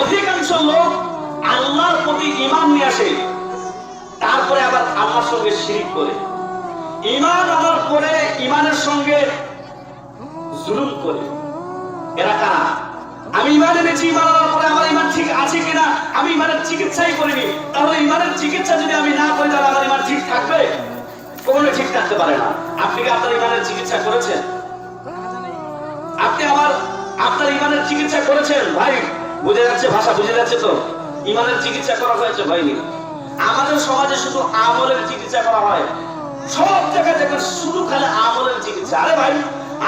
অধিকাংশ লোক আল্লাহর প্রতি ঈমান নিয়ে আসে, তারপরে আবার আল্লাহর সঙ্গে শিরিক করে। ঈমান আনার পরে ঈমানের সঙ্গে জুলুম করে। এরা কারা? আমি ইমান এনেছি ইমান আনার পরে আমার ইমান ঠিক আছে কিনা? আমি ইমানের চিকিৎসাই করিনি। তাহলে ইমানের চিকিৎসা যদি আমি না করি, তাহলে আমার ইমান ঠিক থাকবে? কখনো ঠিক থাকতে পারে না। আপনি কি আপনার ইমানের চিকিৎসা করেছেন? আপনি আমার, আপনার ইমানের চিকিৎসা করেছেন, ভাই। বুঝে যাচ্ছে ভাষা, বুঝে যাচ্ছে তো। ইমানের চিকিৎসা করা হয়েছে হয়নি আমাদের সমাজে শুধু আমলের চিকিৎসা করা হয়। সব জায়গায় দেখবেন শুধু খালি আমলের চিকিৎসা। আরে ভাই,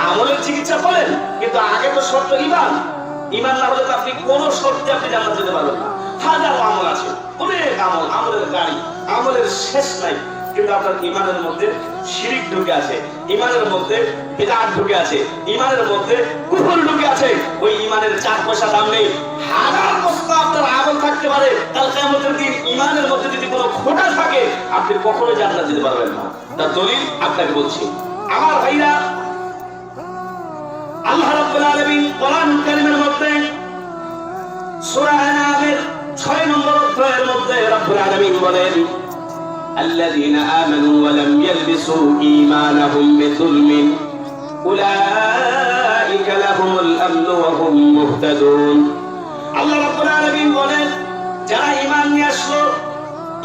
আমলের চিকিৎসা করেন, কিন্তু আগে তো শর্ত ইমান। ইমান না হলে তো আপনি কোন শর্তে আপনি জান্নাত যেতে পারবেন না। হাজারো আমল আছে, অনেক আমল, আমলের গাড়ি, আমলের শেষ নাই। কিন্তু আপনার ইমানের মধ্যে শিরিক ঢুকে আছে ইমানের মধ্যে বিদাত ঢুকে আছে ইমানের মধ্যে কুফর ঢুকে আছে। ওই ইমানের চার পয়সা দাম নেই হাজার বস্তা আপনার আমল থাকতে পারে। কাল কিয়ামতের দিন ইমানের মধ্যে যদি কোনো খোটা থাকে, আপনি কখনো জান্নাত যেতে পারবেন না। তার দলিল আপনাকে বলছি। আমার ভাইরা, আল্লাহ রাব্বুল আলামিন কোরআন কারীমের মধ্যে, সূরা আনামের 6 নম্বর অধ্যায়ের মধ্যে রব্বুল আলামিন বলেন الذين آمنوا ولم يلبسوا إيمانهم بظلم أولئك لهم الأمن وهم مهتدون আল্লাহ রাব্বুল আলামিন বলেন যারা ঈমান নিয়ে আসলো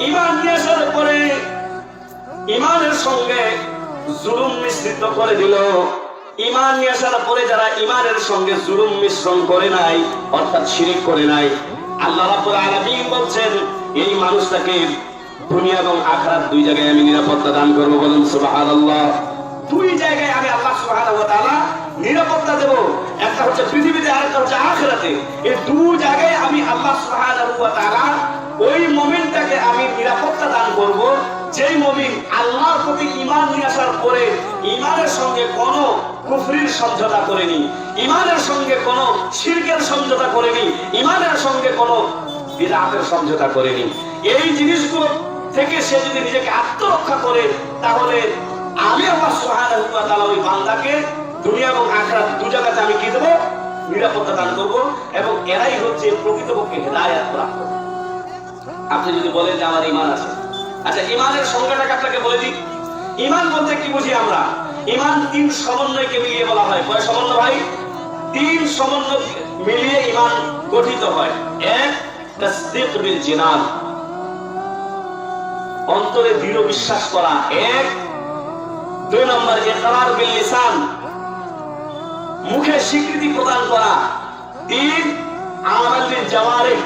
ঈমান নিয়ে আসার পরে ঈমানের সঙ্গে জুলুম মিশ্রিত করে দিল ঈমান নিয়ে আসার পরে যারা ঈমানের সঙ্গে জুলুম মিশ্রণ করে নাই অর্থাৎ শিরিক করে নাই আল্লাহ রাব্বুল আলামিন বলছেন এই মানুষটাকে দুনিয়া এবং আখরাত দুই জায়গায় আমি নিরাপত্তা দান করব বলুন, সুবহানাল্লাহ। দুই জায়গায় আমি আল্লাহ তাআলা নিরাপত্তা দেব। একটা হচ্ছে পৃথিবীতে আর একটা হচ্ছে আখিরাতে। এই দুই জায়গায় আমি আল্লাহ তাআলা ওই মুমিনটাকে আমি নিরাপত্তা দান করব। যেই মুমিন আল্লাহর প্রতি ঈমান নিয়ে আসার পরে ঈমানের সঙ্গে কোনো কুফরির সমঝোতা করেনি, ঈমানের সঙ্গে কোনো শিরকের সমঝোতা করেনি, ঈমানের সঙ্গে কোনো বিদআতের সমঝোতা করেনি। এই জিনিসগুলো থেকে সে যদি নিজেকে আত্মরক্ষা করে, তাহলে আমি ওয়া তাআলা ওই বান্দাকে দুনিয়া এবং আখিরাত দু জায়গাতে আমি কি দেব? নিরাপত্তা দান করব এবং এরাই হচ্ছে প্রকৃতপক্ষে হেদায়েত প্রাপ্ত আপনি যদি বলেন যে আমার ঈমান আছে। আচ্ছা ঈমানের সংজ্ঞাটাকে আপনাকে বলে দিই। ইমান বলতে কি বুঝি আমরা? ইমান তিন সমন্বয়কে মিলিয়ে বলা হয়। কয় সমন্বয় ভাই? তিন সমন্বয় মিলিয়ে ইমান গঠিত হয়। এক, তাসদীক বিল জিনান। অন্তরে দৃঢ় বিশ্বাস করা। এক। দুই নম্বর ইকরার বিল লিসান। মুখে স্বীকৃতি প্রদান করা। তিন বিল জাওয়ারিহ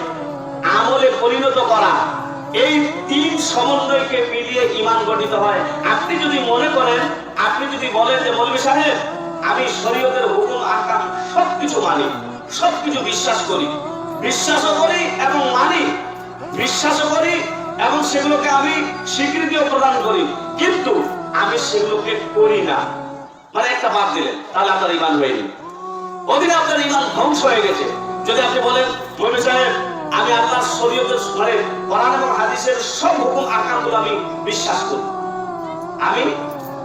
আমলে পরিণত করা। এই তিন সমন্বয়কে মিলিয়ে ইমান গঠিত হয়। আপনি যদি মনে করেন, আপনি যদি বলেন যে মৌলভী সাহেব, আমি শরীয়তের হুকুম, আকাম সবকিছু মানি, সবকিছু বিশ্বাস করি। বিশ্বাসও করি এবং মানি। বিশ্বাসও করি এবং সেগুলোকে আমি স্বীকৃতিও প্রদান করি। কিন্তু আমি সেগুলোকে করি না। মানে একটা বাদ দিলেন, তাহলে আপনার ইমান হয়নি। ওদিনে আপনার ইমান ধ্বংস হয়ে গেছে। যদি আপনি বলেন মমি সাহেব, আমি আল্লাহ শরীয়তের মানে কোরআন এবং হাদিসের সব হুকুম, আকামগুলো আমি বিশ্বাস করি। আমি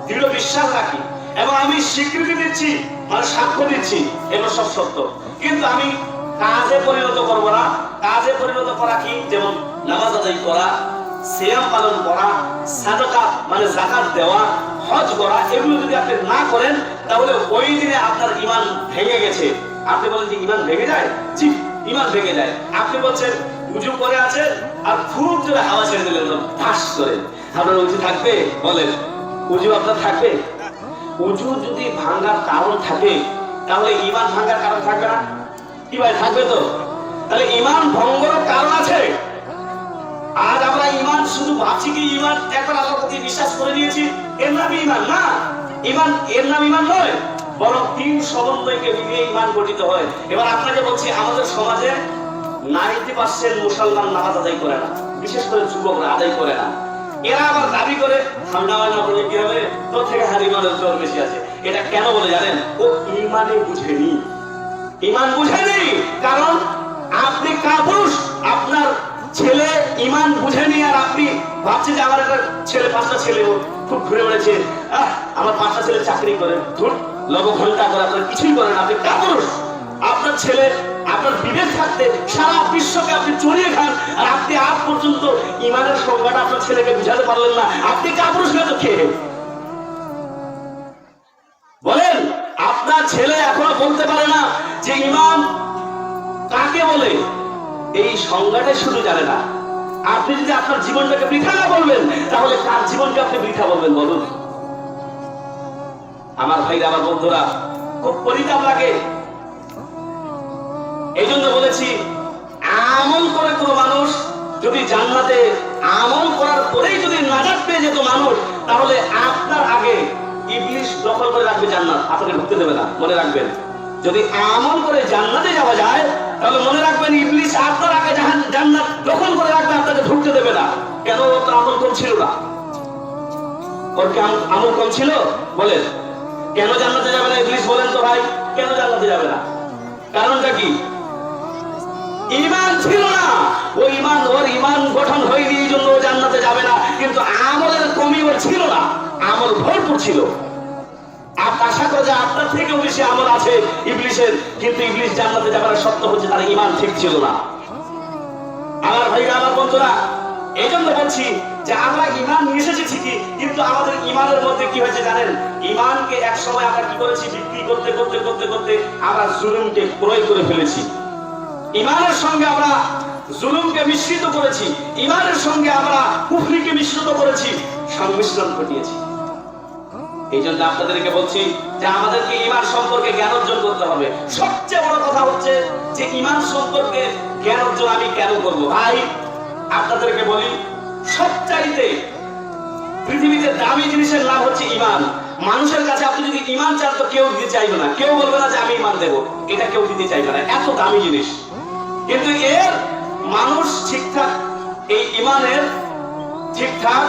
দৃঢ় বিশ্বাস রাখি এবং আমি স্বীকৃতি দিচ্ছি মানে সাক্ষ্য দিচ্ছি, এগুলো সব সত্য। কিন্তু আমি কাজে পরিণত করব না। কাজে পরিণত করা কি? যেমন নামাজ আদায় করা, সিয়াম পালন করা, সাদকা মানে জাকাত দেওয়া, হজ করা, এগুলো যদি আপনি না করেন, তাহলে ওই দিনে আপনার ইমান ভেঙে গেছে। আপনি বলেন যে ইমান ভেঙে যায়? জি ইমান ভেঙে যায়। আপনি বলছেন উজু করে আছেন, আর খুব জোরে হাওয়া ছেড়ে দিলেন ফাঁস করে। আপনার উজু থাকবে? বলেন উজু আপনার থাকবে? উজু যদি ভাঙার কারণ থাকে, তাহলে ইমান ভাঙার কারণ থাকবে না। কি ভাই থাকবে তো? তাহলে ইমান ভঙ্গর কারণ আছে? আজ আমরা ইমান শুধু ভাবছি কি ইমান একবার আল্লাহর প্রতি বিশ্বাস করে নিয়েছি, এর নাম ইমান না? ইমান এর নাম ইমান নয়, বরং তিন সমন্বয়কে মিলিয়ে ইমান গঠিত হয়। এবার আপনাকে বলছি, আমাদের সমাজে নাইনটি পার্সেন্ট মুসলমান নামাজ আদায় করে না, বিশেষ করে যুবকরা আদায় করে না। এরা আবার দাবি করে, ঠান্ডা হয় না বলে কি হবে তোর থেকে হার ইমানের জোর বেশি আছে। এটা কেন বলে জানেন? ও ইমানে বুঝেনি। ইমান বুঝেনি, কারণ আপনি কাপুরুষ, আপনার ছেলে ইমান বুঝেনি আর আপনি ভাবছেন যে আমার একটা ছেলে, পাঁচটা ছেলে, ও খুব ঘুরে বেড়েছে আমার পাঁচটা ছেলে চাকরি করে। ধুর লব ঘণ্টা করে, আপনার কিছুই করেন আপনি কাপুরুষ আপনার ছেলে, আপনার বিবেক থাকতে সারা বিশ্বকে আপনি চড়িয়ে খান আর আপনি আজ পর্যন্ত ইমানের সংজ্ঞাটা আপনার ছেলেকে বুঝাতে পারলেন না। আপনি কাপুরুষের তো খেয়ে বলেন, আপনার ছেলে এখনও বলতে পারে না যে ইমান কাকে বলে? এই সংজ্ঞাটাই শুধু জানে না। আপনি যদি আপনার জীবনটাকে বৃথা না বলবেন, তাহলে কার জীবনকে আপনি বৃথা বলবেন, বলুন। আমার ভাইরা, আমার বন্ধুরা, খুব পরিতাপ লাগে। এই জন্য বলেছি, আমল করে কোনো মানুষ যদি জান্নাতে আমল করার পরেই যদি নাজাত পেয়ে যেত মানুষ, তাহলে আপনার আগে ইবলিশ দখল করে রাখবে জান্নাত। আপনাকে ঢুকতে দেবে না, মনে রাখবেন। যদি আমল করে জান্নাতে যাওয়া যায় তাহলে মনে রাখবেন ইবলিশ আপনার আগে জান্নাত দখল করে রাখবে, আপনাকে ঢুকতে দেবে না। কেন? ও তো আমল কম ছিল না। ওর আমল কম ছিল? বলেন। কেন জান্নাতে যাবে না ইবলিশ বলেন তো ভাই, কেন জান্নাতে যাবে না? কারণটা কি? ইমান ছিল না। ও ইমান ওর ইমান গঠন হয়নি, এই জন্য ও জান্নাতে যাবে না। কিন্তু আমলের কমি ওর ছিল না। আমল ভরপুর ছিল। ক্রয় করে ফেলেছি। ইমানের সঙ্গে আমরা মিশ্রিত করেছি। ইমানের সঙ্গে আমরা মিশ্রিত করেছি। সংমিশ্রণ ঘটিয়েছি। এই জন্য আপনাদেরকে বলছি যে আমাদেরকে ইমান সম্পর্কে জ্ঞান অর্জন করতে হবে। সবচেয়ে বড় কথা হচ্ছে যে ইমান সম্পর্কে জ্ঞান অর্জন আমি কেন করব? ভাই, আপনাদেরকে বলি, সবচাইতে পৃথিবীতে দামি জিনিসের নাম হচ্ছে ইমান মানুষের কাছে আপনি যদি ইমান চান, তো কেউ দিতে চাইবে না। কেউ বলবে না যে আমি ইমান দেবো। এটা কেউ দিতে চাইবে না। এত দামি জিনিস। কিন্তু এর মানুষ ঠিকঠাক, এই ইমানের ঠিকঠাক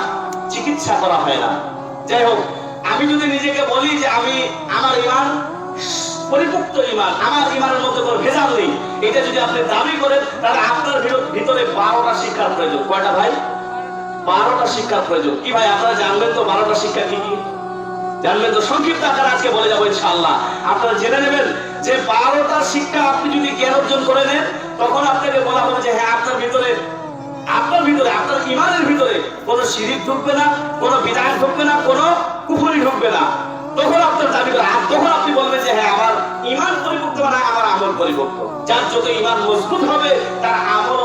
চিকিৎসা করা হয় না। যাই হোক আমি যদি নিজেকে বলি যে আমি আমার ইমান পরিপুক্ত ইমান, আমার ইমানের মধ্যে কোনো ভেজাল নেই, এটা যদি আপনি দাবি করেন, তাহলে আপনার ভিতর- বারোটা শিক্ষার প্রয়োজন। কয়টা ভাই? বারোটা শিক্ষার প্রয়োজন। কি ভাই, আপনারা জানবেন তো বারোটা শিক্ষা কি কি? জানবেন তো? সংক্ষিপ্ত আকারে আজকে বলে যাব ইনশাআল্লাহ। আপনারা জেনে নেবেন যে বারোটা শিক্ষা আপনি যদি জ্ঞান অর্জন করে নেন, তখন আপনাকে বলা হবে যে হ্যাঁ আপনার ভিতরে আপনার ভিতরে, আপনার ইমানের ভিতরে কোনো শিরিক ঢুকবে না, কোনো বিধান ঢুকবে না, কোনো কুফুরি ঢুকবে না। তখন আপনার দাবি করে তখন আপনি বলবেন যে হ্যাঁ আমার ইমান পরিপক্ত না আমার আমল পরিপক্ত যার যত ইমান মজবুত হবে, তার আমল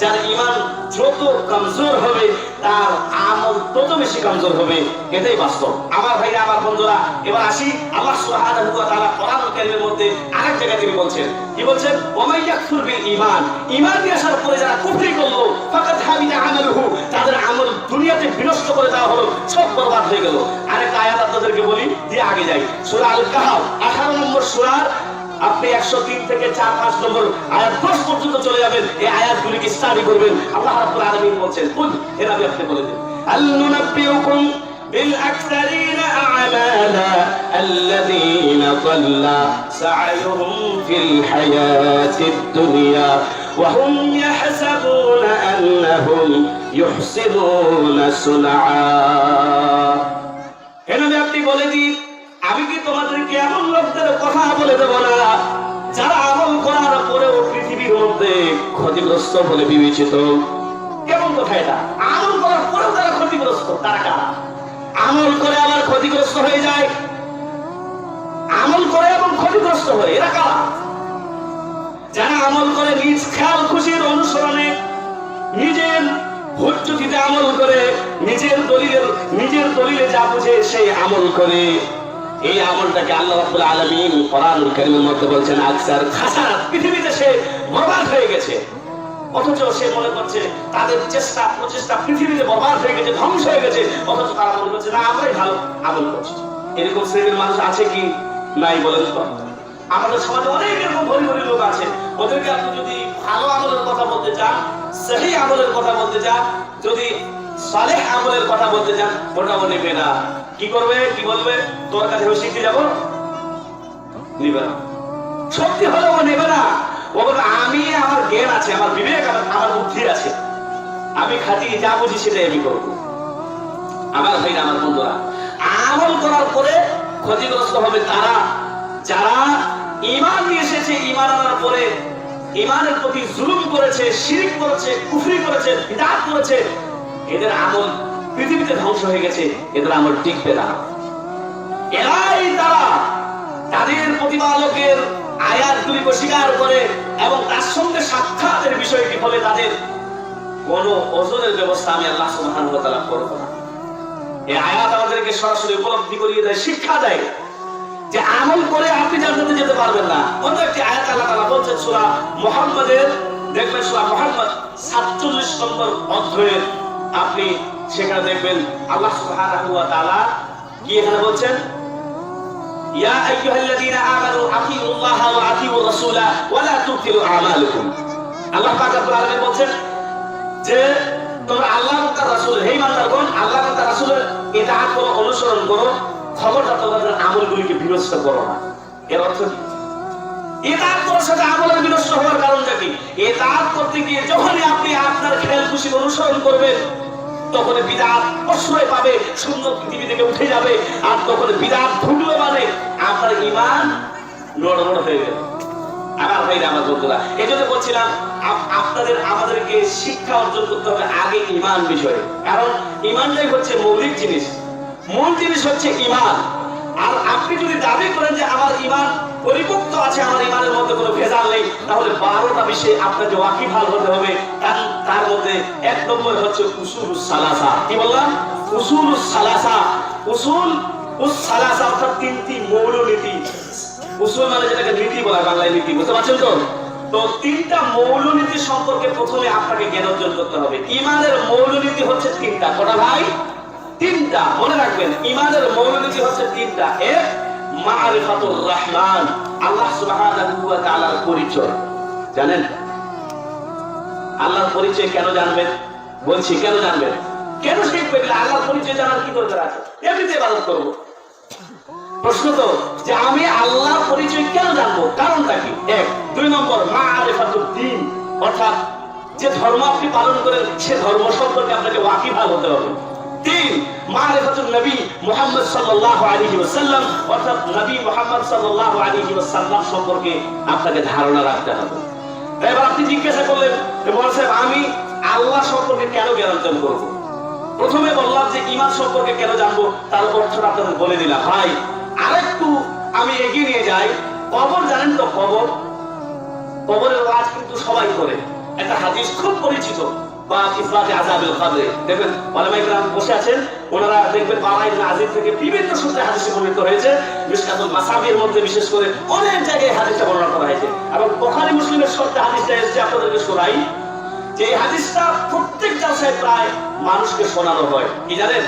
যার ইমান যত কমজোর হবে, তার আমল তত বেশি কমজোর হবে। এটাই বাস্তব। আমার ভাইরা, আমার বন্ধুরা, এবার আসি আল্লাহ সুবহানাহু ওয়া তাআলা কোরআন কারীমের মধ্যে আরেক জায়গায় তিনি বলছেন। কি বলছেন? ওমাই ইয়াকফুর বিল ঈমান। ঈমান নিয়ে আসার পরে যারা কুফরি করল, ফাকাদ হাবিতা আমালুহু, তাদের আমল দুনিয়াতে বিনষ্ট করে দেওয়া হলো, সব বরবাদ হয়ে গেল। আরেকটা আয়াত আপনাদেরকে বলি, দিয়ে আগে যাই। সূরা আল কাহাফ 18 নম্বর সূরার আপনি একশো তিন থেকে চার পাঁচ নম্বর আয়াত দশ পর্যন্ত চলে যাবেন। এই আয়াতগুলিকে স্টাডি করবেন। আল্লাহ রাব্বুল আলামিন বলছেন বল এর আগে আপনি বলে দিন। আল্লুনাব্বিউকুম بالأكثرين أعمالا الذين ضل سعيهم في الحياة الدنيا وهم يحسبون أنهم يحسنون صنعا বলে দেব না। যারা আমল করার পরেও পৃথিবীর মধ্যে ক্ষতিগ্রস্ত বলে বিবেচিত, কেমন কথা এটা? আমল করার পরেও তারা ক্ষতিগ্রস্ত, তারা কারা? আমল করে আবার ক্ষতিগ্রস্ত হয়ে যায়। আমল করে এবং ক্ষতিগ্রস্ত হয়ে, এরা কারা? যারা আমল করে নিজ খেয়াল খুশির অনুসরণে নিজের হুজ্জতিতে আমল করে, নিজের দলিলের, নিজের দলিলে যা বুঝে সেই আমল করে। এই আমলটাকে আল্লাহ রাব্বুল আলামিন কোরআনুল কারীমের মধ্যে বলছেন, আকসার খাসার পৃথিবীতে সে বরবাদ হয়ে গেছে, অথচ সে মনে করছে তাদের চেষ্টা, প্রচেষ্টা পৃথিবীতে বরবাদ হয়ে গেছে, ধ্বংস হয়ে গেছে, অথচ তারা মনে করছে, না, আমরাই ভালো আমল করছি। এরকম শ্রেণির মানুষ আছে কি নাই বলেন তো? আমাদের সমাজে অনেক এরকম ভরি ভরি লোক আছে, ওদেরকে আপনি যদি ভালো আমলের কথা বলতে চান সেই আমলের কথা বলতে চান, যদি সালেহ আমলের কথা বলতে চান ওটাও নেবে না কি করবে, কি বলবে? তোর কাছে শিখতে যাব? নিবে না। সত্যি হলে ও নেবে না। ও বলবে, আমি আমার জ্ঞান আছে, আমার বিবেক আমার আমার বুদ্ধি আছে। আমি খাটি যা বুঝি সেটাই আমি করব। আমার ভাইরা আমার বন্ধুরা, আমল করার পরে ক্ষতিগ্রস্ত হবে তারা। যারা ইমান নিয়ে এসেছে ইমান আনার পরে ইমানের প্রতি জুলুম করেছে, শিরিক করেছে, কুফরি করেছে, বিদাত করেছে, এদের আমল পৃথিবীতে ধ্বংস হয়ে গেছে এদের আমার টিকবে না এরাই তারা তাদের প্রতিপালকের আয়াতগুলিকে স্বীকার করে এবং তার সঙ্গে সাক্ষাতের বিষয়টি হলে তাদের কোন ওজনের ব্যবস্থা আমি আল্লাহ ওয়া তাআলা করব না। এই আয়াত আমাদেরকে সরাসরি উপলব্ধি করিয়ে দেয়, শিক্ষা দেয় যে আমল করে আপনি জান্নাতে যেতে পারবেন না। অন্য একটি আয়াত আল্লাহ তাআলা বলছেন, সূরা মুহাম্মাদের, দেখবেন সূরা মুহাম্মদ 47 নম্বর অধ্যায়ের আপনি সেখানে দেখবেন আল্লাহ সুবহানাহু ওয়া তাআলা কি এখানে বলছেন? ইয়া আইয়ুহাল্লাযীনা আমানু ওয়া আতিউর রাসূলা ওয়া লা আল্লাহ পাক রব্বুল আলামিন বলছেন যে, তোমরা আল্লাহ তার রাসূলের হে আল্লাহ রাসূলের ইতাআত করো, অনুসরণ করো তোমাদের আমলগুলিকে বিনষ্ট করো না। এর অর্থ কি? করার সাথে আমলের বিনষ্ট হওয়ার কারণটা কি? ইতাআত করতে গিয়ে যখনই আপনি আপনার খেয়াল খুশি অনুসরণ করবেন তখন বিদাত প্রশ্রয় পাবে সুন্দর পৃথিবী থেকে উঠে যাবে। আর তখন বিদাত ঢুকলো মানে আপনার ইমান নড়বড় হয়ে গেল। আমার ভাইরা আমার বন্ধুরা। এই জন্য বলছিলাম আপনাদের, আমাদেরকে শিক্ষা অর্জন করতে হবে আগে ইমান বিষয়ে। কারণ ইমানটাই হচ্ছে মৌলিক জিনিস। মূল জিনিস হচ্ছে ইমান। আর আপনি যদি দাবি করেন যে আমার ইমান পরিপক্ত আছে আমার ইমানের মধ্যে কোনো ভেজাল নেই। তাহলে বারোটা বিষয়ে আপনাকে ওয়াকিফাল হতে হবে। তার মধ্যে এক নম্বর হচ্ছে উসুল সালাসা। কি বললাম? উসুল সালাসা। উসুল অর্থাৎ তিনটি উসুল মানে যেটাকে নীতি বলা বাংলায় নীতি, বুঝতে পারছেন তো? তো তিনটা মৌলনীতি সম্পর্কে প্রথমে আপনাকে জ্ঞান অর্জন করতে হবে। ইমানের মৌলনীতি হচ্ছে তিনটা। কটা ভাই? তিনটা। মনে রাখবেন, ইমানের মৌলনীতি হচ্ছে তিনটা। এক মারিফাতুর রহমান, আল্লাহ সুবহানাহু ওয়া তাআলার পরিচয়। জানেন? আল্লাহর পরিচয় কেন জানবেন? বলছি, কেন জানবেন? কেন শিখবেন আল্লাহর পরিচয় জানার কি দরকার আছে? এমনিতে ইবাদত করব। প্রশ্ন তো, যে আমি আল্লাহর পরিচয় কেন জানব? কারণটা কি? এক, দুই নম্বর মা আরেফাতুল দিন অর্থাৎ, যে ধর্ম আপনি পালন করেন, সে ধর্ম সম্পর্কে আপনাকে ওয়াকিফাল হতে হবে। ওয়াসাল্লাম সম্পর্কে আপনাকে এবার আপনি জিজ্ঞাসা করলেন সাহেব, আমি আল্লাহ সম্পর্কে কেন জ্ঞান করব? প্রথমে বললাম যে ইমান সম্পর্কে কেন জানব, তার অর্থটা আপনাদের বলে দিলাম। ভাই, আরেকটু আমি এগিয়ে নিয়ে যাই। কবর, জানেন তো কবর? কবরের ওয়াজ কিন্তু সবাই করে। একটা হাদিস খুব পরিচিত। বা ইসলাতে আজাবিল কাদরে দেখবেন বসে আছেন, ওনারা দেখবেন থেকে বিভিন্ন সূত্রে বর্ণিত হয়েছে মিশকাতুল মাসাবির মধ্যে বিশেষ করে অনেক জায়গায় হাদিসটা বর্ণনা করা হয়েছে। এবং বুখারী মুসলিমের শর্তে হাদিসটা এসেছে আপনাদেরকে শোনাই, যে এই হাদিসটা প্রত্যেক জালসায় প্রায় মানুষকে শোনানো হয়। কি জানেন?